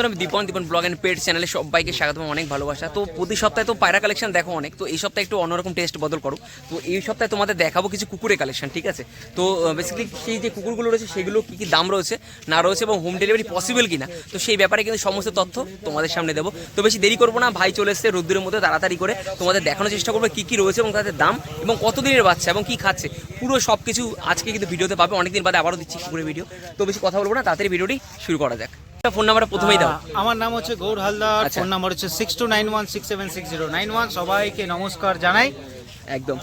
বন্ধুরা, আমি Dipan Dipan blog and pet চ্যানেলে সবাইকে স্বাগতম অনেক ভালোবাসা। তো প্রতি সপ্তাহে তো পায়রা কালেকশন দেখো অনেক তো এই সপ্তাহে একটু অন্যরকম টেস্ট বদল করো। তো এই সপ্তাহে তোমাদের দেখাবো কিছু কুকুরের কালেকশন ঠিক আছে? তো বেসিক্যালি সেই যে কুকুরগুলো রয়েছে সেগুলো কী কী দাম রয়েছে না রয়েছে এবং হোম ডেলিভারি পসিবল কিনা তো সেই ব্যাপারে কিন্তু সমস্ত তথ্য তোমাদের সামনে দেবো। তো বেশি দেরি করব না ভাই চলে এসছে রোদ্দুরের মধ্যে তাড়াতাড়ি করে তোমাদের দেখানোর চেষ্টা করব কী কী রয়েছে এবং তাদের দাম এবং কতদিনের বাচ্চা এবং কী খাচ্ছে। পুরো সব কিছু আজকে কিন্তু ভিডিওতে পাবে অনেকদিন বাদে আবারও দিচ্ছি কুকুরের ভিডিও তো বেশি কথা বলব না তাড়াতাড়ি ভিডিওটি শুরু করা যাক। ফোন নাম্বারটা প্রথমেই দাও। আমার নাম হচ্ছে গৌর হালদার আচ্ছা। ফোন নাম্বার হচ্ছে six two nine one six seven six zero nine one সবাইকে নমস্কার জানাই। একদম।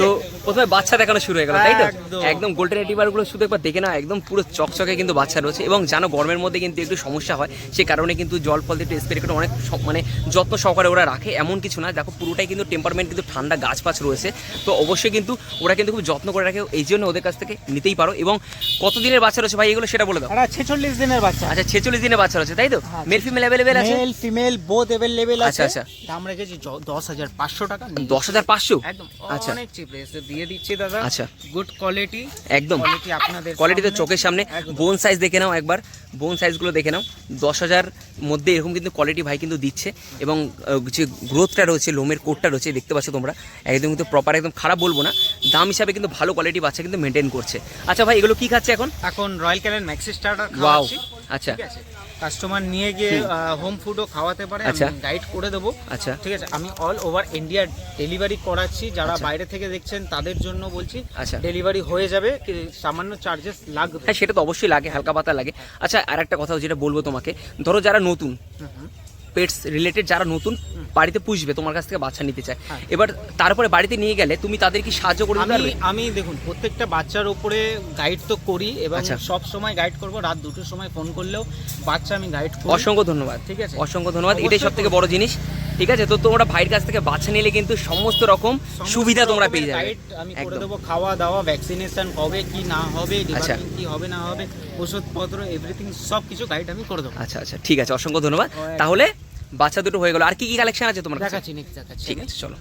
তো প্রথমে বাচ্চা দেখানো শুরু হয়ে গেল তাই তো? একদম। গোল্ডেন রেটিভারগুলো শুধু একবার দেখে না একদম পুরো চকচকে কিন্তু বাচ্চা রয়েছে। এবং জানো গরমের মধ্যে কিন্তু একটু সমস্যা হয় সে কারণে কিন্তু জল ফল দিয়ে স্প্রে করে অনেক মানে যত্ন সহকারে ওরা রাখে এমন কিছু না। দেখো পুরোটাই কিন্তু টেম্পারমেন্ট কিন্তু ঠান্ডা গাছ পাছ রয়েছে। তো অবশ্যই কিন্তু ওরা কিন্তু খুব যত্ন করে রাখে এই জন্য ওদের কাছ থেকে নিতেই পারো। এবং কত দিনের বাচ্চা রয়েছে ভাই এগুলো সেটা বলে দাও। ছেচল্লিশ দিনের বাচ্চা। আচ্ছা ছেচল্লিশ দিনের বাচ্চা রয়েছে তাই তো? মেল ফিমেল অ্যাভেলেবেল আছে? মেল ফিমেল বোথ অ্যাভেলেবেল আচ্ছা, আছে। আচ্ছা। দাম রেখেছি দশ হাজার পাঁচশো টাকা। দশ হাজার পাঁচশো? একদম আচ্ছা। অনেক চিপ রেসে দিয়ে দিচ্ছি দাদা। আচ্ছা। গুড কোয়ালিটি একদম। কোয়ালিটি আপনাদের কোয়ালিটি তো চোখের সামনে। বোন সাইজ দেখে নাও একবার। বোন সাইজগুলো দেখে নাও। দশ হাজার মধ্যে এরকম কিন্তু কোয়ালিটি ভাই কিন্তু দিচ্ছে। এবং যে গ্রোথটা রয়েছে লোমের কোটটা রয়েছে দেখতে পাচ্ছ তোমরা। একদম কিন্তু প্রপার একদম খারাপ বলব না। দাম হিসাবে কিন্তু ভালো কোয়ালিটি বাচ্চা কিন্তু মেনটেন করছে। আচ্ছা ভাই এগুলো কি খাচ্ছে এখন? এখন রয়্যাল ক্যালেন ম্যাক্সি স্টার্টার খাওয়াচ্ছি। আচ্ছা। কাস্টমার নিয়ে গিয়ে হোম ফুডও খাওয়াতে পারে আচ্ছা। আমি গাইড করে দেবো আচ্ছা ঠিক আছে আমি অল ওভার ইন্ডিয়া ডেলিভারি করাচ্ছি যারা আচ্ছা। বাইরে থেকে দেখছেন তাদের জন্য বলছি আচ্ছা। ডেলিভারি হয়ে যাবে সামান্য চার্জেস লাগবে হ্যাঁ সেটা তো অবশ্যই লাগে হালকা পাতা লাগে আচ্ছা আর একটা কথা যেটা বলব তোমাকে ধরো যারা নতুন। পেটস রিলেটেড যারা নতুন বাড়িতে পুষবে তোমার কাছ থেকে বাচ্চা নিতে চায়। হ্যাঁ। এবার তারপরে বাড়িতে নিয়ে গেলে তুমি তাদের কি সাহায্য করে আমি আমি দেখুন প্রত্যেকটা বাচ্চার উপরে গাইড তো করি এবং আচ্ছা। সব সময় গাইড করব রাত দুটোর সময় ফোন করলেও বাচ্চা আমি গাইড করি। অসংখ্য ধন্যবাদ। ঠিক আছে? অসংখ্য ধন্যবাদ। এটাই সব থেকে বড় জিনিস। ঠিক আছে? তো তোমরা ভাইয়ের কাছ থেকে বাচ্চা নিলে কিন্তু সমস্ত রকম সুবিধা তোমরা পেয়ে যাবে। আমি করে। দেবো। খাওয়া দাওয়া ভ্যাকসিনেশন কবে কি না হবে আচ্ছা। কি হবে না হবে ওষুধপত্র এভরিথিং সব কিছু গাইড আমি করে দেবো। আচ্ছা আচ্ছা। ঠিক আছে অসংখ্য ধন্যবাদ। তাহলে বাচ্চা দুটো হয়ে গেল। আর কি কি কালেকশন আছে তোমার কাছে? দেখাচ্ছি নেক্সট দেখাচ্ছি। ঠিক আছে চলো।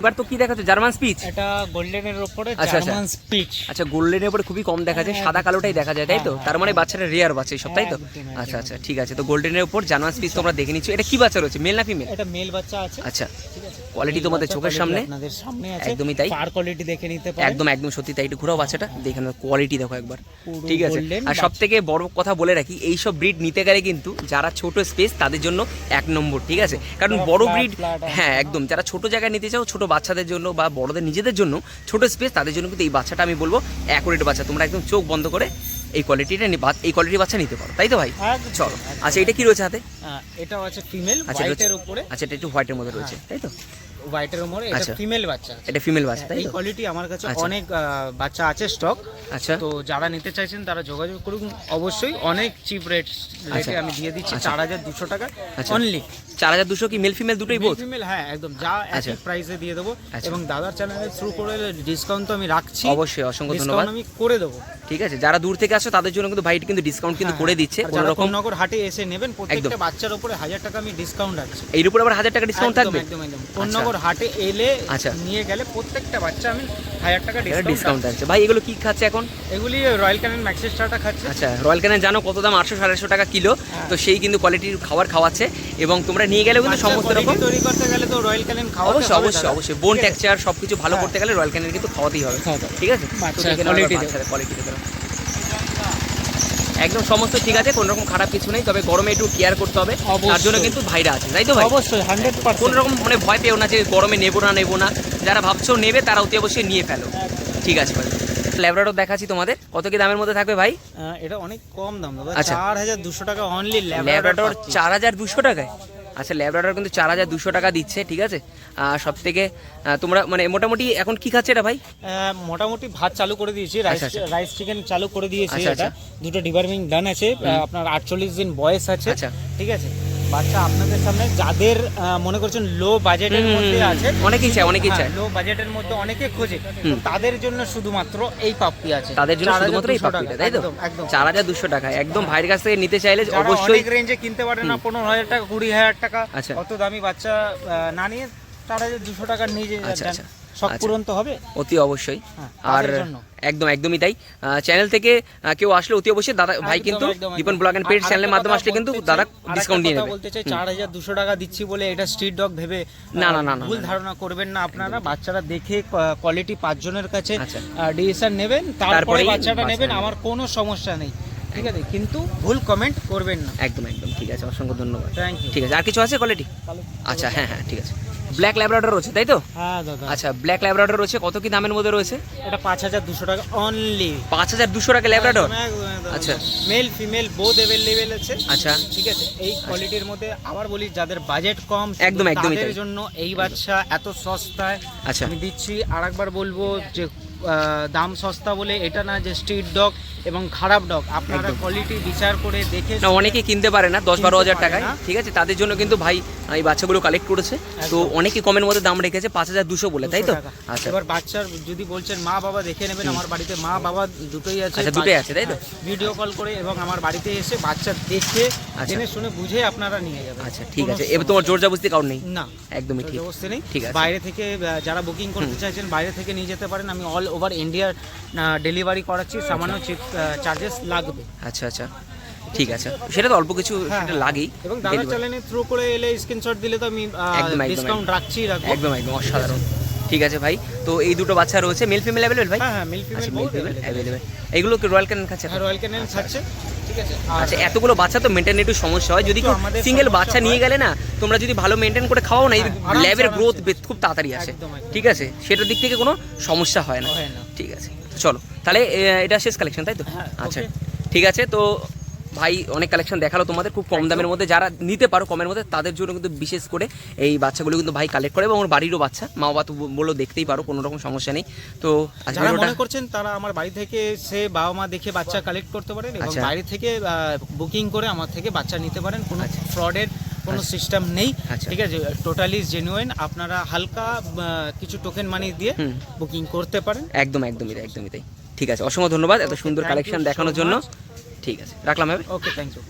এবার তো কি দেখাচ্ছে? জার্মান স্পিচ এটা গোল্ডেনের উপরে আচ্ছা, আচ্ছা। জার্মান স্পিচ আচ্ছা গোল্ডেনের উপরে খুবই কম দেখা যায় সাদা কালোটাই দেখা যায় তাই তো? তার মানে বাচ্চাটা রেয়ার বাচ্চা এই সব তাই তো। আচ্ছা আচ্ছা ঠিক আছে। তো গোল্ডেনের উপর জার্মান স্পিচ তোমরা দেখে নিচ্ছ। এটা কি বাচ্চা রয়েছে মেল না ফিমেল এটা মেল বাচ্চা আছে। আচ্ছা ঠিক আছে। কোয়ালিটি তোমাদের চোখের সামনে? আপনাদের সামনে আছে। একদমই তাই। ফার কোয়ালিটি দেখে নিতে পারেন। একদম একদম সত্যি তাই। একটু ঘুরাও বাচ্চাটা দেখে নাও কোয়ালিটি দেখো একবার। ঠিক আছে। আর সব থেকে বড় কথা বলে রাখি এই সব ব্রিড নিতে গেলে কিন্তু যারা ছোট স্পেস তাদের জন্য এক নম্বর ঠিক আছে? কারণ বড় ব্রিড হ্যাঁ একদম। যারা ছোট জায়গায় নিতে চাও ছোট বাচ্চাদের জন্য বা বড়দের নিজেদের জন্য ছোট স্পেস তাদের জন্য কিন্তু এই বাচ্চাটা আমি বলব অ্যাকুরেট বাচ্চা। তোমরা একদম চোখ বন্ধ করে এই কোয়ালিটিটা এই কোয়ালিটির বাচ্চা নিতে পারো তাই তো ভাই? চলো আচ্ছা এটা কি রয়েছে হাতে? এটাও আছে ফিমেল আচ্ছা এটা হোয়াইটের হচ্ছে- উপরে। আচ্ছা এটা একটু হোয়াইটের মধ্যে রয়েছে তাই তো? হোয়াইটের এটা আচ্ছা। ফিমেল বাচ্চা আছে। এটা ফিমেল বাচ্চা তাই এই কোয়ালিটি আমার কাছে আচ্ছা। অনেক বাচ্চা আছে স্টক আচ্ছা তো যারা নিতে চাইছেন তারা যোগাযোগ করুন অবশ্যই অনেক চিপ রেট রেটে। আমি দিয়ে দিচ্ছি আচ্ছা। চার হাজার দুশো টাকা। অনলি চার হাজার দুশো কি মেল ফিমেল দুটোই বোধ ফিমেল হ্যাঁ একদম যা। একই প্রাইসে দিয়ে দেবো। এবং দাদার চ্যানেলে থ্রু করে ডিসকাউন্ট তো আমি রাখছি অবশ্যই অসংখ্য ধন্যবাদ আমি করে দেবো ঠিক আছে যারা দূর থেকে আসো তাদের জন্য কিন্তু ভাই কিন্তু ডিসকাউন্ট কিন্তু হ্যাঁ, করে দিচ্ছে কোনো রকম কোন্নগর হাটে এসে নেবেন প্রত্যেকটা বাচ্চার উপরে হাজার টাকা আমি ডিসকাউন্ট রাখছি এর উপর আবার হাজার টাকা ডিসকাউন্ট থাকবে একদম একদম কোন্নগর হাটে এলে আচ্ছা। নিয়ে গেলে প্রত্যেকটা বাচ্চা আমি হাজার টাকা ডিসকাউন্ট থাকছে ভাই এগুলো কি খাচ্ছে এখন? এগুলি রয়্যাল ক্যানেন ম্যাক্সিস স্টারটা খাচ্ছে। আচ্ছা রয়্যাল ক্যানেন জানো কত দাম? আটশো সাড়ে টাকা কিলো। হ্যাঁ। তো সেই কিন্তু কোয়ালিটির খাবার খাওয়াচ্ছে এবং তোমরা নিয়ে গেলেও কিন্তু সমস্ত রকম। তৈরি করতে গেলে তো রয়্যাল ক্যানেন খাওয়াতে অবশ্যই অবশ্যই অবশ্যই। বোন আছে? টেক্সচার সব কিছু ভালো হ্যাঁ। করতে গেলে রয়্যাল ক্যানেন কিন্তু খাওয়াতেই হবে। ঠিক আছে। কোয়ালিটি দেখো একদম সমস্ত ঠিক আছে কোনো রকম খারাপ কিছু নেই তবে গরমে একটু কেয়ার করতে হবে। তার জন্য কিন্তু ভাইরা আছে তাই তো ভাই? অবশ্যই হান্ড্রেড কোনো রকম মানে ভয় পেও না যে গরমে নেব না নেব না যারা ভাবছ নেবে তারা অতি অবশ্যই নিয়ে ফেলো। ঠিক আছে ভাই। ল্যাবরেটর দেখাচ্ছি তোমাদের কত কি দামের মধ্যে থাকবে ভাই? এটা অনেক কম দাম দাদা আচ্ছা। চার হাজার দুশো টাকা অনলি ল্যাবরেটর চার হাজার দুশো টাকায়? আচ্ছা ল্যাবরাডর কিন্তু চার হাজার দুশো টাকা দিচ্ছে ঠিক আছে? সব থেকে তোমরা মানে মোটামুটি এখন কি খাচ্ছে এটা ভাই? মোটামুটি ভাত চালু করে দিয়েছি রাইস আচ্ছা, আচ্ছা। রাইস চিকেন চালু করে দিয়েছি আচ্ছা, এটা। দুটো ডিপার্টমেন্ট ডান আছে আপনার আটচল্লিশ দিন বয়স আছে আচ্ছা। ঠিক আছে? বাচ্চা আপনাদের সামনে যাদের মনে করছেন লো বাজেটের মধ্যে আছে অনেকেই চায় অনেকেই চায়। লো বাজেটের মধ্যে অনেকে খোঁজে। তাদের জন্য শুধুমাত্র এই পাপ্পি আছে। তাদের জন্য শুধুমাত্র এই টাকা, তাই তো? চার হাজার দুশো টাকা একদম ভাইয়ের কাছ থেকে নিতে চাইলে অবশ্যই অনেক রেঞ্জে কিনতে পারে না পনেরো হাজার টাকা কুড়ি হাজার টাকা আচ্ছা। অত দামি বাচ্চা না নিয়ে চার হাজার দুশো টাকা নিয়ে আচ্ছা আচ্ছা। শখ আচ্ছা। পূরণ তো হবে? অতি অবশ্যই। হ্যাঁ, আর একদম একদমই তাই। চ্যানেল থেকে কেউ আসলে অতি অবশ্যই দাদা ভাই কিন্তু দীপন ব্লগ অ্যান্ড পেড চ্যানেলের মাধ্যমে আসলে কিন্তু দাদা ডিসকাউন্ট দিয়ে নেবে। বলতে চাই চার হাজার দুশো টাকা দিচ্ছি বলে এটা স্ট্রিট ডগ ভেবে না, না, না, ভুল। ধারণা করবেন না আপনারা। বাচ্চারা দেখে কোয়ালিটি পাঁচজনের কাছে আচ্ছা। ডিসিশন নেবেন তারপরে বাচ্চাটা নেবেন নেবেন। আমার কোনো সমস্যা নেই। ঠিক আছে কিন্তু ভুল কমেন্ট করবেন না। একদম একদম ঠিক আছে অসংখ্য ধন্যবাদ। থ্যাংক ইউ ঠিক আছে আর কিছু আছে কোয়ালিটি আচ্ছা হ্যাঁ হ্যাঁ ঠিক আছে। ব্ল্যাক ল্যাবরাডর রয়েছে তাই তো? হ্যাঁ দাদা। আচ্ছা ব্ল্যাক ল্যাবরাডর রয়েছে কত কি দামের মধ্যে রয়েছে? এটা পাঁচ হাজার দুশো টাকা অনলি পাঁচ হাজার দুশো টাকা ল্যাবরাডর আচ্ছা। মেল ফিমেল বোথ অ্যাভেলেবেল আছে। আচ্ছা। ঠিক আছে? এই কোয়ালিটির মধ্যে আবার বলি যাদের বাজেট কম একদম একদম, তাদের জন্য এই বাচ্চা এত সস্তায়। আচ্ছা। আমি দিচ্ছি আরেকবার বলব যে দাম সস্তা বলে এটা না যে স্ট্রিট ডগ এবং খারাপ ডগ আপনারা কোয়ালিটি বিচার করে দেখে না অনেকে কিনতে পারে না দশ বারো হাজার টাকায়। ঠিক আছে? তাদের জন্য কিন্তু ভাই এই বাচ্চাগুলো কালেক্ট করেছে। তো। অনেকে কমের মধ্যে দাম রেখেছে পাঁচ হাজার দুশো বলে তাই তো? 200 আচ্ছা। এবার বাচ্চার যদি বলছেন মা বাবা দেখে নেবেন আমার বাড়িতে মা বাবা দুটোই আছে আচ্ছা, দুটোই আছে, তাই তো? ভিডিও কল করে এবং আমার বাড়িতে এসে বাচ্চা দেখে আচ্ছা। জেনে শুনে বুঝে আপনারা নিয়ে যাবেন। আচ্ছা ঠিক আছে। এবার তোমার জোর জবস্তি কারণ নেই? না একদমই ঠিক। ব্যবস্থা নেই। ঠিক আছে। বাইরে থেকে যারা বুকিং করতে চাইছেন বাইরে থেকে নিয়ে যেতে পারেন। আমি অল ওভার ইন্ডিয়ার ডেলিভারি করাচ্ছি সামান্য চার্জেস লাগবে। আচ্ছা আচ্ছা। ঠিক আছে। সেটা তো অল্প কিছু হ্যাঁ, সেটা। লাগেই। এবং দাদা। চ্যানেলের থ্রু করে এলে স্ক্রিনশট দিলে তো আমি ডিসকাউন্ট রাখছি রাখব। একদম একদম অসাধারণ। ঠিক আছে ভাই। তো এই দুটো বাচ্চা রয়েছে। মেল ফিমেল অ্যাভেলেবেল ভাই? হ্যাঁ হ্যাঁ মিল আচ্ছা female male female available। Available এইগুলো কি রয়্যাল ক্যানেন খাচ্ছে? হ্যাঁ রয়্যাল ক্যানেল খাচ্ছে। ঠিক আছে। আচ্ছা এতগুলো বাচ্চা তো মেনটেন একটু সমস্যা হয়। যদি সিঙ্গেল বাচ্চা নিয়ে গেলে না তোমরা যদি ভালো মেনটেন করে খাওয়াও না ল্যাবের গ্রোথ। খুব তাড়াতাড়ি আসে। ঠিক আছে? সেটার দিক থেকে কোনো সমস্যা হয় না। ঠিক আছে। চলো তাহলে এটা শেষ কালেকশন তাই তো হ্যাঁ, আচ্ছা ঠিক আছে তো ভাই অনেক কালেকশন দেখাল তোমাদের খুব কম দামের মধ্যে যারা নিতে পারো কমের মধ্যে তাদের জন্য কিন্তু বিশেষ করে এই বাচ্চাগুলো কিন্তু ভাই কালেক্ট করে এবং ওর বাড়িরও বাচ্চা মা বাবা তো বলল দেখতেই পারো কোনো রকম সমস্যা নেই তো যারা মনে করছেন তারা আমার বাড়ি থেকে সে বাবা মা দেখে বাচ্চা কালেক্ট করতে পারেন এবং আচ্ছা। বাইরে থেকে বুকিং করে আমার থেকে বাচ্চা নিতে পারেন কোনো আচ্ছা। ফ্রডের কোনো আচ্ছা। সিস্টেম নেই আচ্ছা। ঠিক আছে? টোটালি জেনুইন আপনারা হালকা কিছু টোকেন মানি দিয়ে বুকিং করতে পারেন। একদম একদমই তাই একদমই তাই। ঠিক আছে অসংখ্য ধন্যবাদ এত সুন্দর কালেকশন দেখানোর জন্য। ঠিক আছে রাখলাম হবে ওকে থ্যাংক ইউ